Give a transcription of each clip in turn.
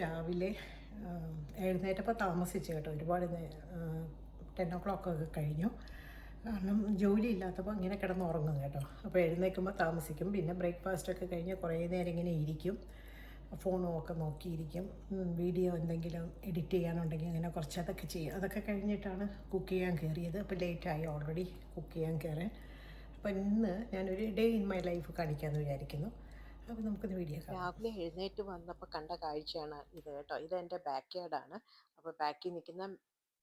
രാവിലെ എഴുന്നേറ്റപ്പോൾ താമസിച്ചു കേട്ടോ. ഒരുപാട് ടെൻ ഒ ക്ലോക്ക് ഒക്കെ കഴിഞ്ഞു. കാരണം ജോലി ഇല്ലാത്തപ്പോൾ ഇങ്ങനെ കിടന്ന് ഉറങ്ങും കേട്ടോ. അപ്പോൾ എഴുന്നേൽക്കുമ്പോൾ താമസിക്കും. പിന്നെ ബ്രേക്ക്ഫാസ്റ്റ് ഒക്കെ കഴിഞ്ഞ് കുറേ നേരം ഇങ്ങനെ ഇരിക്കും. ഫോണും ഒക്കെ നോക്കിയിരിക്കും. വീഡിയോ എന്തെങ്കിലും എഡിറ്റ് ചെയ്യാനുണ്ടെങ്കിൽ അങ്ങനെ കുറച്ച് അതൊക്കെ ചെയ്യും. അതൊക്കെ കഴിഞ്ഞിട്ടാണ് കുക്ക് ചെയ്യാൻ കയറിയത്. അപ്പോൾ ലേറ്റായി ഓൾറെഡി കുക്ക് ചെയ്യാൻ കയറാൻ. അപ്പോൾ ഇന്ന് ഞാനൊരു ഡേ ഇൻ മൈ ലൈഫ് കാണിക്കാമെന്ന് വിചാരിക്കുന്നു. അപ്പോൾ നമുക്കൊന്ന് വീഡിയോ രാവിലെ എഴുന്നേറ്റ് വന്നപ്പോൾ കണ്ട കാഴ്ചയാണ് ഇത് കേട്ടോ. ഇത് എന്റെ ബാക്ക് യാർഡാണ് അപ്പോൾ ബാക്കിൽ നിൽക്കുന്ന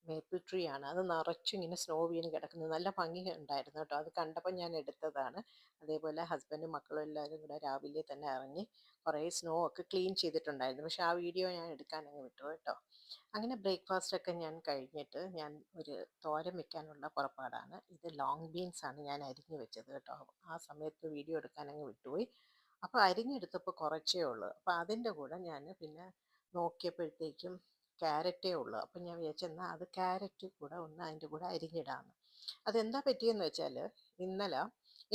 മേപ്പിൾ ട്രീ ആണ്. അത് നിറച്ചും ഇങ്ങനെ സ്നോ വീണ് കിടക്കുന്നത് നല്ല ഭംഗി ഉണ്ടായിരുന്നു കേട്ടോ. അത് കണ്ടപ്പോൾ ഞാൻ എടുത്തതാണ്. അതേപോലെ ഹസ്ബൻഡും മക്കളും എല്ലാവരും കൂടെ രാവിലെ തന്നെ ഇറങ്ങി കുറേ സ്നോ ഒക്കെ ക്ലീൻ ചെയ്തിട്ടുണ്ടായിരുന്നു. പക്ഷേ ആ വീഡിയോ ഞാൻ എടുക്കാൻ അങ്ങ് വിട്ടു കേട്ടോ. അങ്ങനെ ബ്രേക്ക്ഫാസ്റ്റ് ഒക്കെ ഞാൻ കഴിഞ്ഞിട്ട് ഞാൻ ഒരു തോരൻ വെക്കാനുള്ള പുറപ്പാടാണ്. ഇത് ലോങ് ബീൻസ് ആണ് ഞാൻ അരിഞ്ഞു വെച്ചത് കേട്ടോ. ആ സമയത്ത് വീഡിയോ എടുക്കാൻ അങ്ങ് വിട്ടുപോയി. അപ്പോൾ അരിഞ്ഞെടുത്തപ്പോൾ കുറച്ചേ ഉള്ളൂ. അപ്പോൾ അതിന്റെ കൂടെ ഞാൻ പിന്നെ നോക്കിയപ്പോഴത്തേക്കും ക്യാരറ്റേ ഉള്ളൂ. അപ്പം ഞാൻ വിചാരിച്ചു എന്നാൽ അത് ക്യാരറ്റ് കൂടെ ഒന്ന് അതിന്റെ കൂടെ അരിഞ്ഞിടാമെന്ന് അതെന്താ പറ്റിയെന്ന് വെച്ചാൽ ഇന്നലെ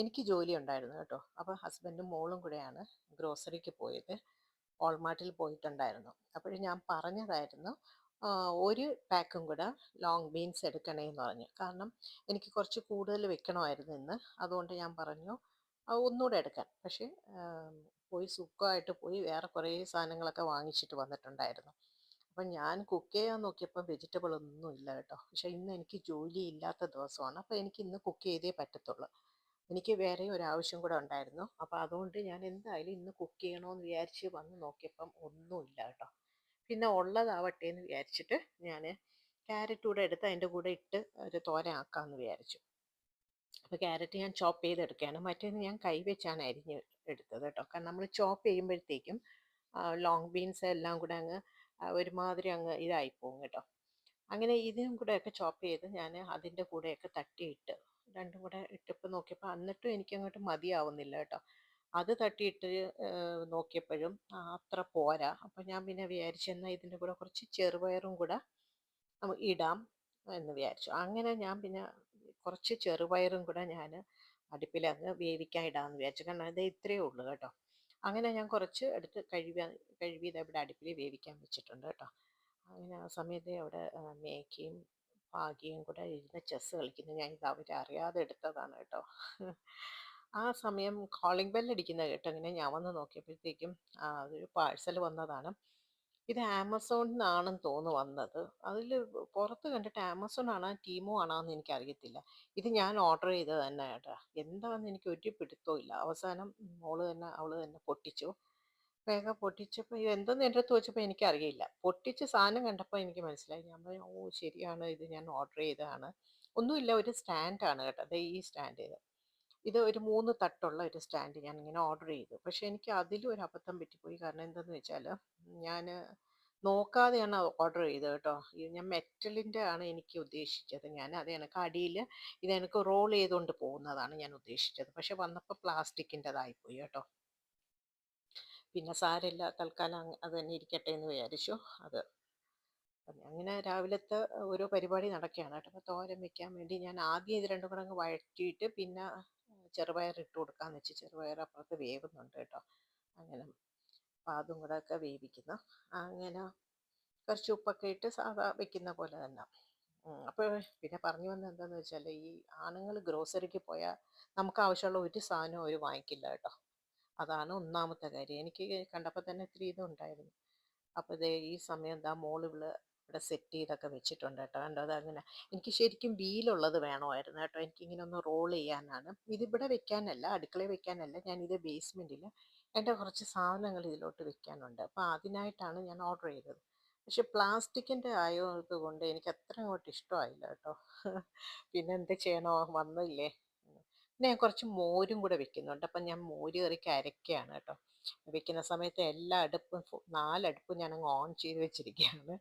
എനിക്ക് ജോലി ഉണ്ടായിരുന്നു കേട്ടോ. അപ്പോൾ ഹസ്ബൻഡും മോളും കൂടെയാണ് ഗ്രോസറിക്ക് പോയത്. ഓൾമാർട്ടിൽ പോയിട്ടുണ്ടായിരുന്നു. അപ്പോഴും ഞാൻ പറഞ്ഞതായിരുന്നു ഒരു പാക്കും കൂടെ ലോങ് ബീൻസ് എടുക്കണേ എന്ന് പറഞ്ഞു. കാരണം എനിക്ക് കുറച്ച് കൂടുതൽ വെക്കണമായിരുന്നു ഇന്ന്. അതുകൊണ്ട് ഞാൻ പറഞ്ഞു ഒന്നുകൂടെ എടുക്കാൻ. പക്ഷേ പോയി സുഖമായിട്ട് പോയി വേറെ കുറേ സാധനങ്ങളൊക്കെ വാങ്ങിച്ചിട്ട് വന്നിട്ടുണ്ടായിരുന്നു. അപ്പം ഞാൻ കുക്ക് ചെയ്യാൻ നോക്കിയപ്പോൾ വെജിറ്റബിൾ ഒന്നും ഇല്ല കേട്ടോ. പക്ഷേ ഇന്ന് എനിക്ക് ജോലി ഇല്ലാത്ത ദിവസമാണ്. അപ്പോൾ എനിക്ക് ഇന്ന് കുക്ക് ചെയ്തേ പറ്റത്തുള്ളൂ. എനിക്ക് വേറെ ഒരു ആവശ്യം കൂടെ ഉണ്ടായിരുന്നു. അപ്പോൾ അതുകൊണ്ട് ഞാൻ എന്തായാലും ഇന്ന് കുക്ക് ചെയ്യണമെന്ന് വിചാരിച്ച് വന്ന് നോക്കിയപ്പം ഒന്നുമില്ല കേട്ടോ. പിന്നെ ഉള്ളതാവട്ടെ എന്ന് വിചാരിച്ചിട്ട് ഞാൻ ക്യാരറ്റ് കൂടെ എടുത്ത് അതിന്റെ കൂടെ ഇട്ട് ഒരു തോരൻ ആക്കാമെന്ന് വിചാരിച്ചു. അപ്പോൾ ക്യാരറ്റ് ഞാൻ ചോപ്പ് ചെയ്തെടുക്കുകയാണ് മറ്റേത് ഞാൻ കൈ വെച്ചാണ് അരിഞ്ഞ് എടുത്തത് കേട്ടോ. കാരണം നമ്മൾ ചോപ്പ് ചെയ്യുമ്പോഴത്തേക്കും ലോങ് ബീൻസ് എല്ലാം കൂടെ അങ്ങ് ഒരുമാതിരി അങ്ങ് ഇതായി പോകും കേട്ടോ. അങ്ങനെ ഇതിനും കൂടെയൊക്കെ ചോപ്പ് ചെയ്ത് ഞാൻ അതിന്റെ കൂടെയൊക്കെ തട്ടിയിട്ട് രണ്ടും കൂടെ ഇട്ടിപ്പോൾ നോക്കിയപ്പോൾ എന്നിട്ടും എനിക്ക് അങ്ങോട്ട് മതിയാവുന്നില്ല കേട്ടോ. അത് തട്ടിയിട്ട് നോക്കിയപ്പോഴും അത്ര പോരാ. അപ്പം ഞാൻ പിന്നെ വിചാരിച്ചു എന്നാൽ ഇതിന്റെ കൂടെ കുറച്ച് ചെറുപയറും കൂടെ ഇടാം എന്ന് വിചാരിച്ചു. അങ്ങനെ ഞാൻ പിന്നെ കുറച്ച് ചെറുപയറും കൂടെ ഞാൻ അടുപ്പിൽ അങ്ങ് വേവിക്കാൻ ഇടാമെന്ന് വിചാരിച്ചു. കാരണം അത് ഇത്രയേ ഉള്ളൂ കേട്ടോ. അങ്ങനെ ഞാൻ കുറച്ച് എടുത്ത് കഴുകി കഴുകി ഇവിടെ അടുപ്പിൽ വേവിക്കാൻ വെച്ചിട്ടുണ്ട് കേട്ടോ. അങ്ങനെ ആ സമയത്ത് അവിടെ മേക്കയും പാകിയും കൂടെ ഇരുന്ന് ചെസ്സ് കളിക്കുന്നത് ഞാൻ ഇത് അവരെ അറിയാതെ എടുത്തതാണ് കേട്ടോ. ആ സമയം കോളിംഗ് ബെൽ അടിക്കുന്ന കേട്ടോ. ഇങ്ങനെ ഞാൻ വന്ന് നോക്കിയപ്പോഴത്തേക്കും അതൊരു പാഴ്സൽ വന്നതാണ്. ഇത് ആമസോണിൽ നിന്നാണെന്ന് തോന്നുന്നു വന്നത്. അതിൽ പുറത്ത് കണ്ടിട്ട് ആമസോൺ ആണോ ടീമോ ആണോ എന്ന് എനിക്കറിയത്തില്ല. ഇത് ഞാൻ ഓർഡർ ചെയ്തത് തന്നെ കേട്ടോ എന്താണെന്ന് എനിക്ക് ഒരു പിടുത്തവും ഇല്ല. അവസാനം മോൾ തന്നെ അവൾ തന്നെ പൊട്ടിച്ചു. വേഗം പൊട്ടിച്ചപ്പോൾ ഇത് എന്തെന്ന് എന്റെ അടുത്ത് ചോദിച്ചപ്പോൾ എനിക്കറിയില്ല. പൊട്ടിച്ച് സാധനം കണ്ടപ്പോൾ എനിക്ക് മനസ്സിലായി. ഞാൻ പറഞ്ഞു ഓ ശരിയാണ്. ഇത് ഞാൻ ഓർഡർ ചെയ്തതാണ്. ഒന്നുമില്ല ഒരു സ്റ്റാൻഡാണ് കേട്ടോ. അതെ ഈ സ്റ്റാൻഡ് ഇത്. ഇത് ഒരു മൂന്ന് തട്ടുള്ള ഒരു സ്റ്റാൻഡ് ഞാൻ ഇങ്ങനെ ഓർഡർ ചെയ്തു. പക്ഷേ എനിക്ക് അതിലും ഒരു അബദ്ധം പറ്റിപ്പോയി. കാരണം എന്തെന്ന് വെച്ചാൽ ഞാൻ നോക്കാതെയാണ് ഓർഡർ ചെയ്തത് കേട്ടോ. ഞാൻ മെറ്റലിന്റെ ആണ് എനിക്ക് ഉദ്ദേശിച്ചത്. ഞാൻ അത് എനിക്ക് അടിയിൽ ഇത് എനിക്ക് റോൾ ചെയ്തുകൊണ്ട് പോകുന്നതാണ് ഞാൻ ഉദ്ദേശിച്ചത്. പക്ഷെ വന്നപ്പോൾ പ്ലാസ്റ്റിക്കിന്റെതായിപ്പോയി കേട്ടോ. പിന്നെ സാരമില്ല തൽക്കാലം അത് തന്നെ ഇരിക്കട്ടെ എന്ന് വിചാരിച്ചു. അത് അങ്ങനെ രാവിലത്തെ ഓരോ പരിപാടി നടക്കുകയാണ് കേട്ടോ. അപ്പോൾ തോരൻ വെക്കാൻ വേണ്ടി ഞാൻ ആദ്യം ഇത് രണ്ടും കൂടെ അങ്ങ് വഴറ്റിയിട്ട് പിന്നെ ചെറുപയർ ഇട്ട് കൊടുക്കാമെന്ന് വെച്ച് ചെറുപയർ അപ്പുറത്ത് വേവുന്നുണ്ട് കേട്ടോ. അങ്ങനെ അപ്പം അതും കൂടെ ഒക്കെ വേവിക്കുന്നു. അങ്ങനെ കുറച്ച് ഉപ്പൊക്കെ ഇട്ട് സാധാ വെക്കുന്ന പോലെ തന്നെ. അപ്പോൾ പിന്നെ പറഞ്ഞു വന്നത് എന്താണെന്ന് വെച്ചാൽ ഈ ആണുങ്ങൾ ഗ്രോസറിക്ക് പോയാൽ നമുക്ക് ആവശ്യമുള്ള ഒരു സാധനവും അവർ വാങ്ങിക്കില്ല കേട്ടോ. അതാണ് ഒന്നാമത്തെ കാര്യം. എനിക്ക് കണ്ടപ്പോൾ തന്നെ ഇത്തിരി ഇതുണ്ടായിരുന്നു. അപ്പോൾ ഇതേ ഈ സമയം എന്താ മോൾ ഇവൾ ഇവിടെ സെറ്റ് ചെയ്തൊക്കെ വെച്ചിട്ടുണ്ട് കേട്ടോ. കണ്ടോ? അതങ്ങനെ എനിക്ക് ശരിക്കും വീലുള്ളത് വേണമായിരുന്നു കേട്ടോ. എനിക്കിങ്ങനെ ഒന്ന് റോൾ ചെയ്യാനാണ്. ഇതിവിടെ വെക്കാനല്ല അടുക്കളയിൽ വെക്കാനല്ല. ഞാൻ ഇത് ബേസ്മെന്റിൽ എന്റെ കുറച്ച് സാധനങ്ങൾ ഇതിലോട്ട് വെക്കാനുണ്ട്. അപ്പോൾ അതിനായിട്ടാണ് ഞാൻ ഓർഡർ ചെയ്തത്. പക്ഷെ പ്ലാസ്റ്റിക്കിന്റെ ആയത് കൊണ്ട് എനിക്ക് അത്ര അങ്ങോട്ട് ഇഷ്ടമായില്ല കേട്ടോ. പിന്നെ എന്ത് ചെയ്യണോ? വന്നില്ലേ? പിന്നെ ഞാൻ കുറച്ച് മോരും കൂടെ വെക്കുന്നുണ്ട്. അപ്പം ഞാൻ മോര് കറിക്ക് അരക്കുകയാണ് കേട്ടോ. വെക്കുന്ന സമയത്ത് എല്ലാ അടുപ്പും നാലടുപ്പും ഞാൻ അങ്ങ് ഓൺ ചെയ്ത് വെച്ചിരിക്കുകയാണ്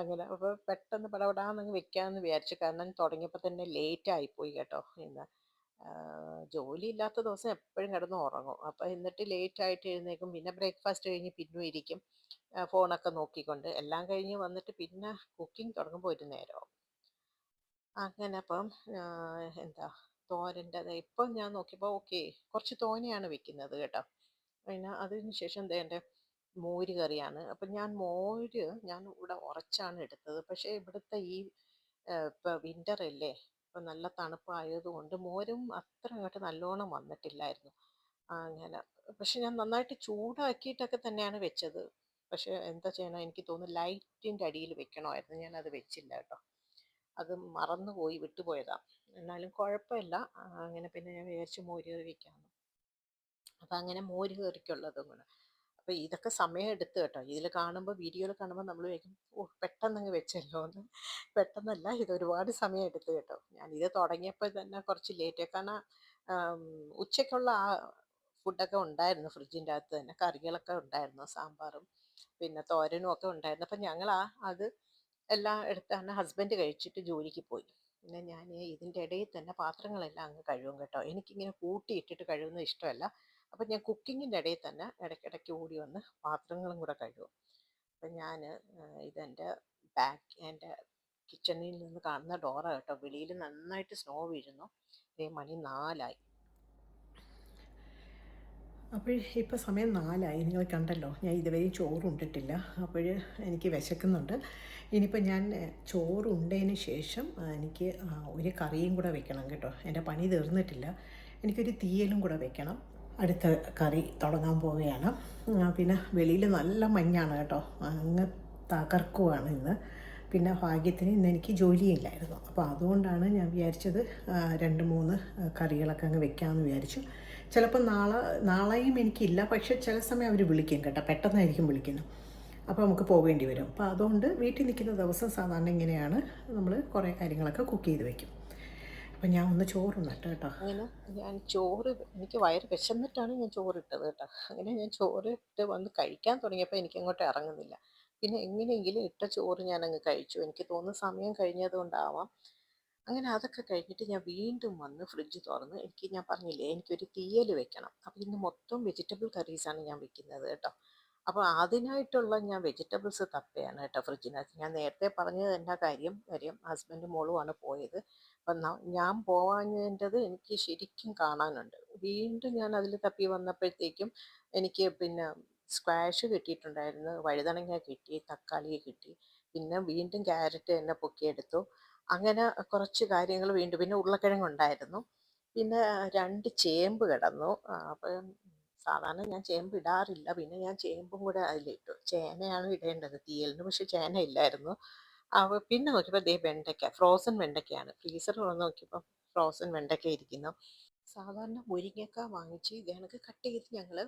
അങ്ങനെ അപ്പോൾ പെട്ടെന്ന് പടപടാന്നങ്ങ് വെക്കാമെന്ന് വിചാരിച്ചു. കാരണം തുടങ്ങിയപ്പോൾ തന്നെ ലേറ്റ് ആയിപ്പോയി കേട്ടോ ഇന്ന്. ജോലി ഇല്ലാത്ത ദിവസം എപ്പോഴും കിടന്ന് ഉറങ്ങും. അപ്പോൾ എന്നിട്ട് ലേറ്റ് ആയിട്ട് എഴുന്നേക്കും പിന്നെ ബ്രേക്ക്ഫാസ്റ്റ് കഴിഞ്ഞ് പിന്നും ഇരിക്കും. ഫോണൊക്കെ നോക്കിക്കൊണ്ട്. എല്ലാം കഴിഞ്ഞ് വന്നിട്ട് പിന്നെ കുക്കിംഗ് തുടങ്ങുമ്പോൾ ഒരു നേരമാവും അങ്ങനെ അപ്പം എന്താ തോരന്റെ ഇപ്പം ഞാൻ നോക്കിയപ്പോൾ ഓക്കെ കുറച്ച് തോനെയാണ് വെക്കുന്നത് കേട്ടോ. പിന്നെ അതിന് ശേഷം എന്റെ മോര് കറിയാണ്. അപ്പം ഞാൻ മോര് ഞാൻ ഇവിടെ ഉറച്ചാണ് എടുത്തത്. പക്ഷേ ഇവിടുത്തെ ഈ ഇപ്പം വിന്റർ അല്ലേ ഇപ്പം നല്ല തണുപ്പായതുകൊണ്ട് മോരും അത്ര അങ്ങോട്ട് നല്ലോണം വന്നിട്ടില്ലായിരുന്നു. അങ്ങനെ പക്ഷെ ഞാൻ നന്നായിട്ട് ചൂടാക്കിയിട്ടൊക്കെ തന്നെയാണ് വെച്ചത്. പക്ഷെ എന്താ ചെയ്യണം എനിക്ക് തോന്നുന്നു ലൈറ്റിന്റെ അടിയിൽ വെക്കണമായിരുന്നു. ഞാനത് വെച്ചില്ല കേട്ടോ. അത് മറന്നുപോയി വിട്ടുപോയതാണ് എന്നാലും കുഴപ്പമില്ല. അങ്ങനെ പിന്നെ ഞാൻ വിചാരിച്ചു മോര് കറി വെക്കാമെന്ന്. അപ്പം അങ്ങനെ മോര് കറിക്കുള്ളതും കൂടെ. അപ്പോൾ ഇതൊക്കെ സമയം എടുത്ത് കേട്ടോ. ഇതിൽ കാണുമ്പോൾ വീഡിയോയിൽ കാണുമ്പോൾ നമ്മൾ വയ്ക്കും ഓ പെട്ടെന്നങ്ങ് വെച്ചല്ലോ എന്ന് പെട്ടെന്നല്ല ഇത് ഒരുപാട് സമയം എടുത്ത് കേട്ടോ. ഞാൻ ഇത് തുടങ്ങിയപ്പോൾ തന്നെ കുറച്ച് ലേറ്റ് കാരണം ഉച്ചയ്ക്കുള്ള ആ ഫുഡൊക്കെ ഉണ്ടായിരുന്നു ഫ്രിഡ്ജിന്റെ അകത്ത് തന്നെ. കറികളൊക്കെ ഉണ്ടായിരുന്നു സാമ്പാറും പിന്നെ തോരനും ഒക്കെ ഉണ്ടായിരുന്നു. അപ്പം ഞങ്ങൾ ആ അത് എല്ലാം എടുത്താണ് ഹസ്ബൻഡ് കഴിച്ചിട്ട് ജോലിക്ക് പോയി. പിന്നെ ഞാൻ ഇതിന്റെ ഇടയിൽ തന്നെ പാത്രങ്ങളെല്ലാം അങ്ങ് കഴുകും കേട്ടോ. എനിക്കിങ്ങനെ കൂട്ടിയിട്ടിട്ട് കഴുകുന്നത് ഇഷ്ടമല്ല. അപ്പം ഞാൻ കുക്കിങ്ങിന്റെ ഇടയിൽ തന്നെ ഇടയ്ക്കിടയ്ക്ക് ഓടി വന്ന് പാത്രങ്ങളും കൂടെ കഴുകും. അപ്പം ഞാൻ ഇതെന്റെ ബാക്ക് എന്റെ കിച്ചണിൽ നിന്ന് കാണുന്ന ഡോറ കേട്ടോ. വെളിയിൽ നന്നായിട്ട് സ്നോ വീഴുന്നു. ഇതേ മണി നാലായി. അപ്പോൾ ഇപ്പോൾ സമയം നാലായി. നിങ്ങൾ കണ്ടല്ലോ ഞാൻ ഇതുവരെയും ചോറുണ്ടിട്ടില്ല അപ്പോൾ എനിക്ക് വിശക്കുന്നുണ്ട്. ഇനിയിപ്പോൾ ഞാൻ ചോറ് ചോറുണ്ടതിന് ശേഷം എനിക്ക് ഒരു കറിയും കൂടെ വെക്കണം കേട്ടോ. എന്റെ പണി തീർന്നിട്ടില്ല. എനിക്കൊരു തീയലും കൂടെ വെക്കണം. അടുത്ത കറി തുടങ്ങാൻ പോവുകയാണ്. പിന്നെ വെളിയിൽ നല്ല മഞ്ഞാണ് കേട്ടോ. അങ്ങ് തകർക്കുവാണ് ഇന്ന്. പിന്നെ ഭാഗ്യത്തിന് ഇന്ന് എനിക്ക് ജോലിയില്ലായിരുന്നു. അപ്പോൾ അതുകൊണ്ടാണ് ഞാൻ വിചാരിച്ചത് രണ്ട് മൂന്ന് കറികളൊക്കെ അങ്ങ് വെക്കാമെന്ന് വിചാരിച്ചു. ചിലപ്പോൾ നാളെ നാളെയും എനിക്കില്ല. പക്ഷേ ചില സമയം അവർ വിളിക്കും കേട്ടോ. പെട്ടെന്നായിരിക്കും വിളിക്കുന്നത്. അപ്പോൾ നമുക്ക് പോകേണ്ടി വരും. അപ്പോൾ അതുകൊണ്ട് വീട്ടിൽ നിൽക്കുന്ന ദിവസം സാധാരണ ഇങ്ങനെയാണ്. നമ്മൾ കുറേ കാര്യങ്ങളൊക്കെ കുക്ക് ചെയ്ത് വെക്കും. അപ്പം ഞാൻ ഒന്ന് ചോറുന്നിട്ട് കേട്ടോ. അങ്ങനെ ഞാൻ ചോറ് എനിക്ക് വയറ് വിശന്നിട്ടാണ് ഞാൻ ചോറിട്ടത് കേട്ടോ. അങ്ങനെ ഞാൻ ചോറ് ഇട്ട് വന്ന് കഴിക്കാൻ തുടങ്ങിയപ്പോൾ എനിക്ക് അങ്ങോട്ട് ഇറങ്ങുന്നില്ല. പിന്നെ എങ്ങനെയെങ്കിലും ഇട്ട ചോറ് ഞാൻ അങ്ങ് കഴിച്ചു. എനിക്ക് തോന്നുന്ന സമയം കഴിഞ്ഞത് കൊണ്ടാവാം അങ്ങനെ അതൊക്കെ കഴിഞ്ഞിട്ട് ഞാൻ വീണ്ടും വന്ന് ഫ്രിഡ്ജ് തുറന്ന് എനിക്ക് ഞാൻ പറഞ്ഞില്ലേ എനിക്കൊരു തീയൽ വെക്കണം. അപ്പോൾ ഇന്ന് മൊത്തം വെജിറ്റബിൾ കറീസാണ് ഞാൻ വെക്കുന്നത് കേട്ടോ. അപ്പോൾ അതിനായിട്ടുള്ള ഞാൻ വെജിറ്റബിൾസ് തപ്പയാണ് കേട്ടോ ഫ്രിഡ്ജിനകത്ത് ഞാൻ നേരത്തെ പറഞ്ഞത് എന്നാ കാര്യം കാര്യം ഹസ്ബൻഡ് മോളുമാണ് പോയത്. അപ്പം ഞാൻ പോവാഞ്ഞതിന്റെത് എനിക്ക് ശരിക്കും കാണാനുണ്ട്. വീണ്ടും ഞാൻ അതിൽ തപ്പി വന്നപ്പോഴത്തേക്കും എനിക്ക് പിന്നെ സ്ക്വാഷ് കിട്ടിയിട്ടുണ്ടായിരുന്നു വഴുതനങ്ങ കിട്ടി തക്കാളി കിട്ടി. പിന്നെ വീണ്ടും ക്യാരറ്റ് തന്നെ പൊക്കിയെടുത്തു. അങ്ങനെ കുറച്ച് കാര്യങ്ങൾ വീണ്ടും പിന്നെ ഉരുളക്കിഴങ്ങുണ്ടായിരുന്നു. പിന്നെ രണ്ട് ചേമ്പ് കിടന്നു. അപ്പം സാധാരണ ഞാൻ ചേമ്പ് ഇടാറില്ല. പിന്നെ ഞാൻ ചേമ്പും കൂടെ അതിലിട്ടു ചേനയാണ് ഇടേണ്ടത് തീയലിന്. പക്ഷെ ചേന ഇല്ലായിരുന്നു. അവ പിന്നെ നോക്കിയപ്പോൾ ദേ വെണ്ടയ്ക്ക ഫ്രോസൺ വെണ്ടയ്ക്കയാണ്. ഫ്രീസർ തുറന്ന് നോക്കിയപ്പോൾ ഫ്രോസൺ വെണ്ടയ്ക്ക ഇരിക്കുന്നു. സാധാരണ മുരിങ്ങക്ക വാങ്ങിച്ച് ഇത് കണക്ക് കട്ട് ചെയ്ത് ഞങ്ങൾ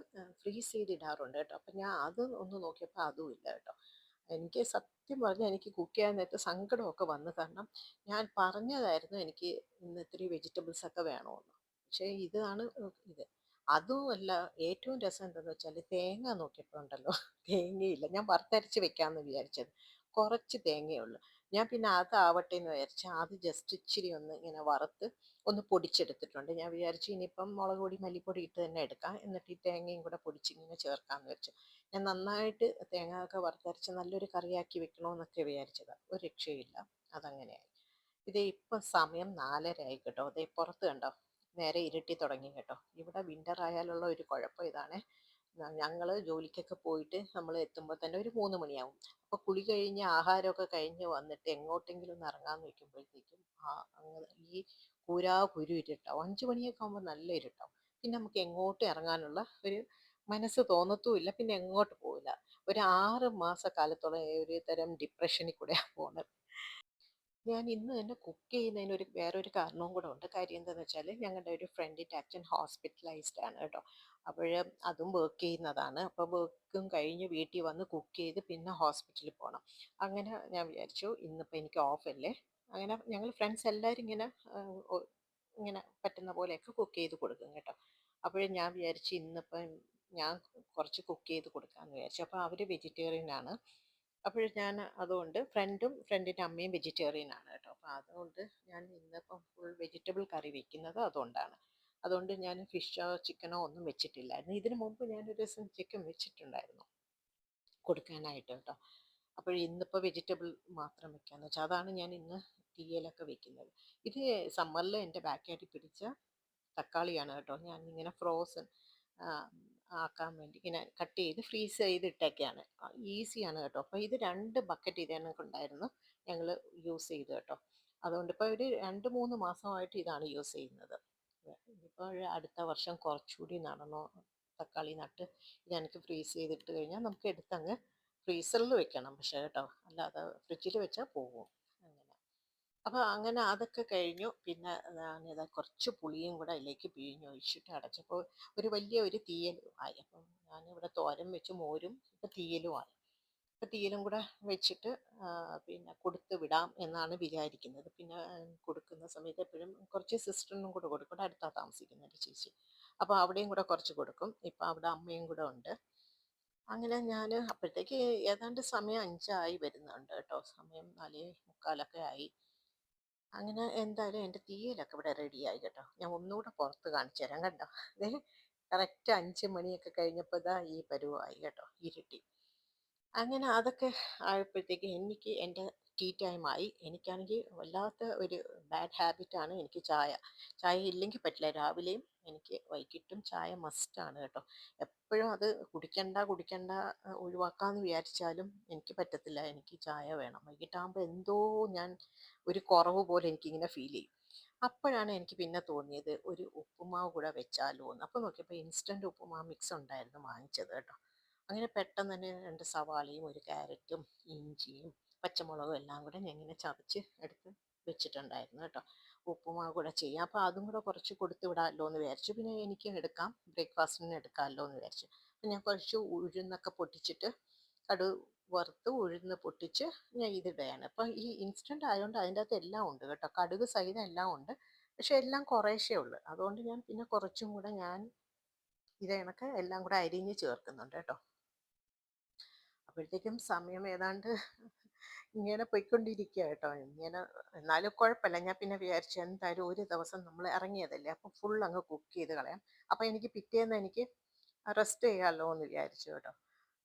ഫ്രീസ് ചെയ്ത് ഇടാറുണ്ട് കേട്ടോ. അപ്പം ഞാൻ അത് ഒന്ന് നോക്കിയപ്പോൾ അതും ഇല്ല കേട്ടോ. എനിക്ക് സത്യം പറഞ്ഞാൽ എനിക്ക് കുക്ക് ചെയ്യാൻ നേരത്തെ സങ്കടമൊക്കെ വന്നു. കാരണം ഞാൻ പറഞ്ഞതായിരുന്നു എനിക്ക് ഇന്ന് ഇത്തിരി വെജിറ്റബിൾസ് ഒക്കെ വേണമെന്ന് പക്ഷേ ഇതാണ് ഇത്. അതുമല്ല ഏറ്റവും രസം എന്താണെന്ന് വെച്ചാൽ തേങ്ങ നോക്കിയപ്പോൾ ഉണ്ടല്ലോ തേങ്ങയില്ല. ഞാൻ വറുത്തരച്ച് വെക്കാമെന്ന് വിചാരിച്ചത്. കുറച്ച് തേങ്ങയേ ഉള്ളൂ. ഞാൻ പിന്നെ അതാവട്ടെ എന്ന് വിചാരിച്ച് അത് ജസ്റ്റ് ഇച്ചിരി ഒന്ന് ഇങ്ങനെ വറുത്ത് ഒന്ന് പൊടിച്ചെടുത്തിട്ടുണ്ട്. ഞാൻ വിചാരിച്ചു ഇനിയിപ്പം മുളക് പൊടി മല്ലിപ്പൊടി ഇട്ട് തന്നെ എടുക്കാം. എന്നിട്ട് ഈ തേങ്ങയും കൂടെ പൊടിച്ച് ഇങ്ങനെ ചേർക്കാമെന്ന് വെച്ചു ഞാൻ നന്നായിട്ട് തേങ്ങ ഒക്കെ വറുത്തരച്ച് നല്ലൊരു കറിയാക്കി വെക്കണമെന്നൊക്കെ വിചാരിച്ചതാണ് ഒരു രക്ഷയില്ല അതങ്ങനെയായി. ഇത് ഇപ്പം സമയം നാലര ആയി കേട്ടോ. അതേ പുറത്ത് കണ്ടോ? നേരെ ഇരുട്ടി തുടങ്ങി കേട്ടോ. ഇവിടെ വിന്റർ ആയാലുള്ള ഒരു കുഴപ്പം ഇതാണ്. ഞങ്ങൾ ജോലിക്കൊക്കെ പോയിട്ട് നമ്മൾ എത്തുമ്പോൾ തന്നെ ഒരു മൂന്ന് മണിയാവും. അപ്പോൾ കുളി കഴിഞ്ഞ് ആഹാരമൊക്കെ കഴിഞ്ഞ് വന്നിട്ട് എങ്ങോട്ടെങ്കിലും ഒന്ന് ഇറങ്ങാന്ന് വെക്കുമ്പോഴത്തേക്കും ആ അങ്ങ് ഈ കൂരാ കുരു ഇരുട്ടാവും അഞ്ച് മണിയൊക്കെ ആകുമ്പോൾ നല്ല ഇരുട്ടാവും. പിന്നെ നമുക്ക് എങ്ങോട്ടും ഇറങ്ങാനുള്ള ഒരു മനസ്സ് തോന്നത്തുമില്ല. പിന്നെ എങ്ങോട്ട് പോവില്ല. ഒരു ആറ് മാസക്കാലത്തോളം ഒരു തരം ഡിപ്രഷനിൽ കൂടെയാണ് പോകുന്നത് ഞാൻ ഇന്ന് തന്നെ കുക്ക് ചെയ്യുന്നതിന് ഒരു വേറൊരു കാരണവും കൂടെ ഉണ്ട്. കാര്യം എന്താണെന്ന് വെച്ചാൽ ഞങ്ങളുടെ ഒരു ഫ്രണ്ടിന്റെ അച്ഛൻ ഹോസ്പിറ്റലൈസ്ഡ് ആണ് കേട്ടോ. അപ്പോൾ അതും വർക്ക് ചെയ്യുന്നതാണ്. അപ്പോൾ വർക്കും കഴിഞ്ഞ് വീട്ടിൽ വന്ന് കുക്ക് ചെയ്ത് പിന്നെ ഹോസ്പിറ്റലിൽ പോകണം അങ്ങനെ ഞാൻ വിചാരിച്ചു ഇന്നിപ്പോൾ എനിക്ക് അല്ലേ? അങ്ങനെ ഞങ്ങൾ ഫ്രണ്ട്സ് എല്ലാവരും ഇങ്ങനെ ഇങ്ങനെ പറ്റുന്ന പോലെയൊക്കെ കുക്ക് ചെയ്ത് കൊടുക്കും കേട്ടോ. അപ്പോഴും ഞാൻ വിചാരിച്ചു ഇന്നിപ്പം ഞാൻ കുറച്ച് കുക്ക് ചെയ്ത് കൊടുക്കാമെന്ന് വിചാരിച്ചു. അപ്പോൾ അവർ വെജിറ്റേറിയൻ ആണ്. അപ്പോൾ ഞാൻ അതുകൊണ്ട് ഫ്രണ്ടും ഫ്രണ്ടിന്റെ അമ്മയും വെജിറ്റേറിയൻ ആണ് കേട്ടോ. അപ്പോൾ അതുകൊണ്ട് ഞാൻ ഇന്നിപ്പം ഫുൾ വെജിറ്റബിൾ കറി വെക്കുന്നത് അതുകൊണ്ടാണ്. അതുകൊണ്ട് ഞാൻ ഫിഷോ ചിക്കനോ ഒന്നും വെച്ചിട്ടില്ലായിരുന്നു. ഇതിനു മുമ്പ് ഞാനൊരു ദിവസം ചിക്കൻ വെച്ചിട്ടുണ്ടായിരുന്നു കൊടുക്കാനായിട്ട് കേട്ടോ. അപ്പോൾ ഇന്നിപ്പോൾ വെജിറ്റബിൾ മാത്രം വെക്കാന്ന് വെച്ചാൽ അതാണ് ഞാൻ ഇന്ന് തീയലൊക്കെ വെക്കുന്നത്. ഇത് സമ്മറിൽ എന്റെ ബാക്കിയായിട്ട് പിടിച്ച തക്കാളിയാണ് കേട്ടോ. ഞാൻ ഇങ്ങനെ ഫ്രോസൺ ആക്കാൻ വേണ്ടി ഇങ്ങനെ കട്ട് ചെയ്ത് ഫ്രീസ് ചെയ്തിട്ടൊക്കെയാണ്. ഈസിയാണ് കേട്ടോ. അപ്പോൾ ഇത് രണ്ട് ബക്കറ്റ് ഇത് ഉണ്ടായിരുന്നു ഞങ്ങൾ യൂസ് ചെയ്തു കേട്ടോ. അതുകൊണ്ട് ഇപ്പോൾ ഒരു രണ്ട് മൂന്ന് മാസമായിട്ട് ഇതാണ് യൂസ് ചെയ്യുന്നത്. ഇപ്പോൾ അടുത്ത വർഷം കുറച്ചുകൂടി നടണോ തക്കാളി നട്ട് ഇത് എനിക്ക് ഫ്രീസ് ചെയ്തിട്ട് കഴിഞ്ഞാൽ നമുക്ക് എടുത്തങ്ങ് ഫ്രീസറിൽ വെക്കണം. പക്ഷേ കേട്ടോ അല്ലാതെ ഫ്രിഡ്ജിൽ വെച്ചാൽ പോകും. അപ്പോൾ അങ്ങനെ അതൊക്കെ കഴിഞ്ഞു. പിന്നെ ഞാനിതാ കുറച്ച് പുളിയും കൂടെ അതിലേക്ക് പിഴിഞ്ഞൊഴിച്ചിട്ട് അടച്ചപ്പോൾ ഒരു വലിയ ഒരു തീയലും ആയി. അപ്പം ഞാനിവിടെ തോരൻ വെച്ച് മോരും ഇപ്പം തീയലും ആയി. അപ്പോൾ തീയലും കൂടെ വെച്ചിട്ട് പിന്നെ കൊടുത്ത് വിടാം എന്നാണ് വിചാരിക്കുന്നത്. പിന്നെ കൊടുക്കുന്ന സമയത്ത് എപ്പോഴും കുറച്ച് സിസ്റ്ററിനും കൂടെ കൊടുക്കും. അടുത്താ താമസിക്കുന്ന താമസിക്കുന്നത് ചേച്ചി. അപ്പോൾ അവിടെയും കൂടെ കുറച്ച് കൊടുക്കും. ഇപ്പം അവിടെ അമ്മയും കൂടെ ഉണ്ട്. അങ്ങനെ ഞാൻ അപ്പോഴത്തേക്ക് ഏതാണ്ട് സമയം അഞ്ചായി വരുന്നുണ്ട് കേട്ടോ. സമയം നാലേ മുക്കാലൊക്കെ ആയി. അങ്ങനെ എന്തായാലും എന്റെ തീയലൊക്കെ ഇവിടെ റെഡിയായി കേട്ടോ. ഞാൻ ഒന്നുകൂടെ പുറത്ത് കാണിച്ചു തരാം കണ്ടോ? ദേ കറക്റ്റ് അഞ്ച് മണിയൊക്കെ കഴിഞ്ഞപ്പോൾ ഇതാ ഈ പരുവമായി കേട്ടോ ഇരുട്ടി. അങ്ങനെ അതൊക്കെ ആയപ്പോഴത്തേക്ക് എനിക്ക് എന്റെ ടീ ടൈം ആയി. എനിക്കാണെങ്കിൽ വല്ലാത്ത ഒരു ബാഡ് ഹാബിറ്റാണ് എനിക്ക് ചായ. ചായ ഇല്ലെങ്കിൽ പറ്റില്ല. രാവിലെയും എനിക്ക് വൈകിട്ടും ചായ മസ്റ്റാണ് കേട്ടോ. എപ്പോഴും അത് കുടിക്കണ്ട കുടിക്കണ്ട ഒഴിവാക്കാമെന്ന് വിചാരിച്ചാലും എനിക്ക് പറ്റത്തില്ല. എനിക്ക് ചായ വേണം. വൈകിട്ടാകുമ്പോൾ എന്തോ ഞാൻ ഒരു കുറവ് പോലെ എനിക്കിങ്ങനെ ഫീൽ ചെയ്യും. അപ്പോഴാണ് എനിക്ക് പിന്നെ തോന്നിയത് ഒരു ഉപ്പുമാവ് കൂടെ വെച്ചാലോ എന്ന് അപ്പോൾ നോക്കിയപ്പോൾ ഇൻസ്റ്റന്റ് ഉപ്പുമാവ് മിക്സ് ഉണ്ടായിരുന്നു വാങ്ങിച്ചത് കേട്ടോ. അങ്ങനെ പെട്ടെന്ന് തന്നെ രണ്ട് സവാളയും ഒരു ക്യാരറ്റും ഇഞ്ചിയും പച്ചമുളകും എല്ലാം കൂടെ ഞാൻ ഇങ്ങനെ ചതച്ച് എടുത്ത് വെച്ചിട്ടുണ്ടായിരുന്നു കേട്ടോ. ഉപ്പുമാവ് കൂടെ ചെയ്യാം. അപ്പോൾ അതും കൂടെ കുറച്ച് കൊടുത്ത് വിടാമല്ലോ എന്ന് വിചാരിച്ചു. പിന്നെ എനിക്ക് എടുക്കാം. ബ്രേക്ക്ഫാസ്റ്റിന് എടുക്കാമല്ലോ എന്ന് വിചാരിച്ചു. അപ്പം ഞാൻ കുറച്ച് ഉഴുന്നൊക്കെ പൊട്ടിച്ചിട്ട് കടു വറുത്ത് ഉഴുന്ന് പൊട്ടിച്ച് ഞാൻ ഇതിടുകയാണ് അപ്പം ഈ ഇൻസ്റ്റന്റ് ആയതുകൊണ്ട് അതിന്റെ അകത്ത് എല്ലാം ഉണ്ട് കേട്ടോ. കടുക് സഹിതം എല്ലാം ഉണ്ട്. പക്ഷെ എല്ലാം കുറേശ്ശേ ഉള്ളു. അതുകൊണ്ട് ഞാൻ പിന്നെ കുറച്ചും കൂടെ ഞാൻ ഇത് കണക്ക് എല്ലാം കൂടെ അരിഞ്ഞ് ചേർക്കുന്നുണ്ട് കേട്ടോ. അപ്പോഴത്തേക്കും സമയം ഏതാണ്ട് ഇങ്ങനെ പോയിക്കൊണ്ടിരിക്കുക കേട്ടോ. ഇങ്ങനെ എന്നാലും കുഴപ്പമില്ല. ഞാൻ പിന്നെ വിചാരിച്ചു എന്തായാലും ഒരു ദിവസം നമ്മൾ ഇറങ്ങിയതല്ലേ. അപ്പം ഫുൾ അങ്ങ് കുക്ക് ചെയ്ത് കളയാം. അപ്പം എനിക്ക് പിറ്റേന്ന് എനിക്ക് റെസ്റ്റ് ചെയ്യാമല്ലോ എന്ന് വിചാരിച്ചു കേട്ടോ.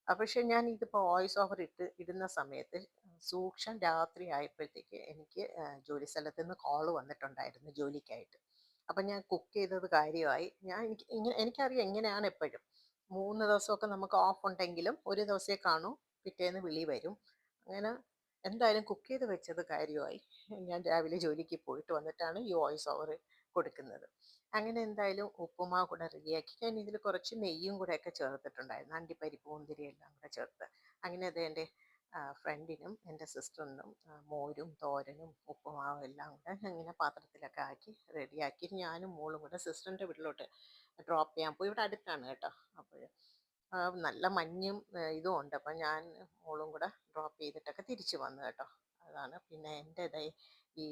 പക്ഷേ ഞാൻ ഇതിപ്പോൾ വോയിസ് ഓവർ ഇട്ട് ഇടുന്ന സമയത്ത് സൂക്ഷം രാത്രി ആയപ്പോഴത്തേക്ക് എനിക്ക് ജോലി സ്ഥലത്ത് നിന്ന് കോൾ വന്നിട്ടുണ്ടായിരുന്നു ജോലിക്കായിട്ട്. അപ്പം ഞാൻ കുക്ക് ചെയ്തത് കാര്യമായി. ഞാൻ എനിക്ക് ഇങ്ങനെ എനിക്കറിയാം എങ്ങനെയാണ് എപ്പോഴും. മൂന്ന് ദിവസമൊക്കെ നമുക്ക് ഓഫ് ഉണ്ടെങ്കിലും ഒരു ദിവസമേ കാണൂ പിറ്റേന്ന് വിളി വരും. അങ്ങനെ എന്തായാലും കുക്ക് ചെയ്ത് വെച്ചത് കാര്യമായി. ഞാൻ രാവിലെ ജോലിക്ക് പോയിട്ട് വന്നിട്ടാണ് ഈ വോയിസ് ഓവർ കൊടുക്കുന്നത്. അങ്ങനെ എന്തായാലും ഉപ്പുമാവ് കൂടെ റെഡിയാക്കി. ഞാൻ ഇതിൽ കുറച്ച് നെയ്യും കൂടെ ഒക്കെ ചേർത്തിട്ടുണ്ടായിരുന്നു. അണ്ടിപ്പരിപ്പ് മുന്തിരി എല്ലാം കൂടെ ചേർത്ത്. അങ്ങനെ അത് എന്റെ ഫ്രണ്ടിനും എന്റെ സിസ്റ്ററിനും മോരും തോരനും ഉപ്പുമാവും എല്ലാം കൂടെ ഇങ്ങനെ പാത്രത്തിലൊക്കെ ആക്കി റെഡിയാക്കി ഞാനും മോളും കൂടെ സിസ്റ്ററിന്റെ വീട്ടിലോട്ട് ഡ്രോപ്പ് ചെയ്യാൻ പോയി. ഇവിടെ അടുത്താണ് കേട്ടോ. അപ്പോൾ നല്ല മഞ്ഞും ഇതും ഉണ്ട്. അപ്പം ഞാൻ മോളും കൂടെ ഡ്രോപ്പ് ചെയ്തിട്ടൊക്കെ തിരിച്ചു വന്നു കേട്ടോ. അതാണ് പിന്നെ എന്റെ ഇതേ ഈ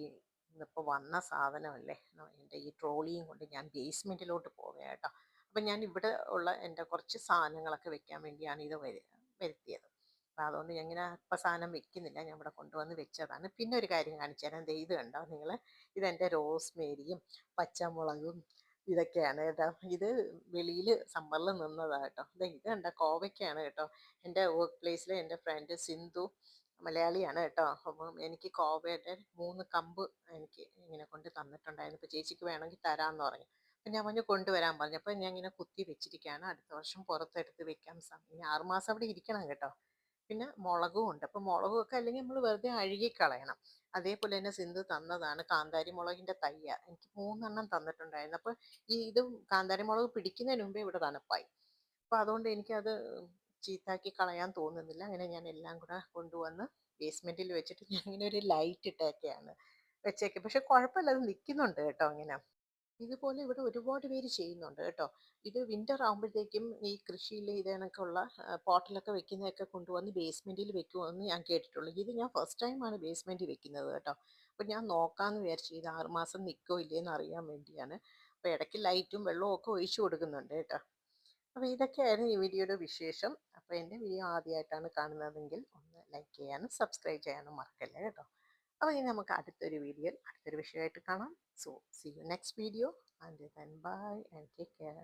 ഇന്നിപ്പോൾ വന്ന സാധനമല്ലേ? എന്റെ ഈ ട്രോളിയും കൊണ്ട് ഞാൻ ബേസ്മെന്റിലോട്ട് പോവുക കേട്ടോ. അപ്പം ഞാൻ ഇവിടെ ഉള്ള എന്റെ കുറച്ച് സാധനങ്ങളൊക്കെ വെക്കാൻ വേണ്ടിയാണ് ഇത് വരു വരുത്തിയത്. അപ്പം അതുകൊണ്ട് ഞാൻ ഇങ്ങനെ ഇപ്പം സാധനം വെക്കുന്നില്ല. ഞാൻ ഇവിടെ കൊണ്ടുവന്ന് വെച്ചതാണ്. പിന്നെ ഒരു കാര്യം കാണിച്ചു തരാം ഇത് കണ്ടോ നിങ്ങൾ ഇതെന്റെ റോസ്മേരിയും പച്ചമുളകും ഇതൊക്കെയാണ് കേട്ടോ. ഇത് വെളിയിൽ സമ്മറിൽ നിന്നതാണ് കേട്ടോ. ദേ ഇത് കണ്ട? കോവയ്ക്കാണ് കേട്ടോ. എന്റെ വർക്ക് പ്ലേസിലെ എന്റെ ഫ്രണ്ട് സിന്ധു മലയാളിയാണ് കേട്ടോ. അപ്പം എനിക്ക് കോവയുടെ മൂന്ന് കമ്പ് എനിക്ക് ഇങ്ങനെ കൊണ്ട് തന്നിട്ടുണ്ടായിരുന്നു. ഇപ്പോൾ ചേച്ചിക്ക് വേണമെങ്കിൽ തരാമെന്ന് പറഞ്ഞു. അപ്പം ഞാൻ പറഞ്ഞു കൊണ്ടുവരാൻ പറഞ്ഞു. അപ്പം ഞാൻ ഇങ്ങനെ കുത്തി വെച്ചിരിക്കുകയാണ്. അടുത്ത വർഷം പുറത്തെടുത്ത് വെക്കാൻ സമയം. ആറുമാസം അവിടെ ഇരിക്കണം കേട്ടോ. പിന്നെ മുളകും ഉണ്ട്. അപ്പം മുളകും ഒക്കെ അല്ലെങ്കിൽ നമ്മൾ വെറുതെ അഴുകി കളയണം അതേപോലെ തന്നെ സിന്ധു തന്നതാണ് കാന്താരി മുളകിന്റെ തയ്യ. എനിക്ക് മൂന്നെണ്ണം തന്നിട്ടുണ്ടായിരുന്നു. അപ്പോൾ ഈ ഇത് കാന്താരി മുളക് പിടിക്കുന്നതിന് മുമ്പേ ഇവിടെ തണുപ്പായി. അപ്പോൾ അതുകൊണ്ട് എനിക്കത് ചീത്താക്കി കളയാൻ തോന്നുന്നില്ല. അങ്ങനെ ഞാൻ എല്ലാം കൂടെ കൊണ്ടുവന്ന് ബേസ്മെന്റിൽ വെച്ചിട്ട് ഞാൻ ഇങ്ങനെ ഒരു ലൈറ്റ് ഇട്ടൊക്കെയാണ് വെച്ചേക്കെ. പക്ഷെ കുഴപ്പമില്ല അത് നിൽക്കുന്നുണ്ട് കേട്ടോ ഇങ്ങനെ. ഇതുപോലെ ഇവിടെ ഒരുപാട് പേര് ചെയ്യുന്നുണ്ട് കേട്ടോ. ഇത് വിന്റർ ആകുമ്പോഴത്തേക്കും ഈ കൃഷിയിൽ ഇത് കണക്കുള്ള പോട്ടിലൊക്കെ വെക്കുന്നതൊക്കെ കൊണ്ടുവന്ന് ബേസ്മെന്റിൽ വെക്കുമെന്ന് ഞാൻ കേട്ടിട്ടുള്ളൂ. ഇത് ഞാൻ ഫസ്റ്റ് ടൈമാണ് ബേസ്മെന്റിൽ വെക്കുന്നത് കേട്ടോ. അപ്പോൾ ഞാൻ നോക്കാമെന്ന് വിചാരിച്ചു ഇത് ആറുമാസം നിൽക്കോ ഇല്ലേന്ന് അറിയാൻ വേണ്ടിയാണ്. അപ്പോൾ ഇടയ്ക്ക് ലൈറ്റും വെള്ളവും ഒക്കെ ഒഴിച്ചു കൊടുക്കുന്നുണ്ട് കേട്ടോ. അപ്പോൾ ഇതൊക്കെയായിരുന്നു ഈ വീഡിയോയുടെ വിശേഷം. അപ്പോൾ എന്റെ വീഡിയോ ആദ്യമായിട്ടാണ് കാണുന്നതെങ്കിൽ ഒന്ന് ലൈക്ക് ചെയ്യാനും സബ്സ്ക്രൈബ് ചെയ്യാനും മറക്കല്ലേ കേട്ടോ. അപ്പോൾ ഇനി നമുക്ക് അടുത്തൊരു വീഡിയോയിൽ അടുത്തൊരു വിഷയമായിട്ട് കാണാം. So see you next video and bye and take care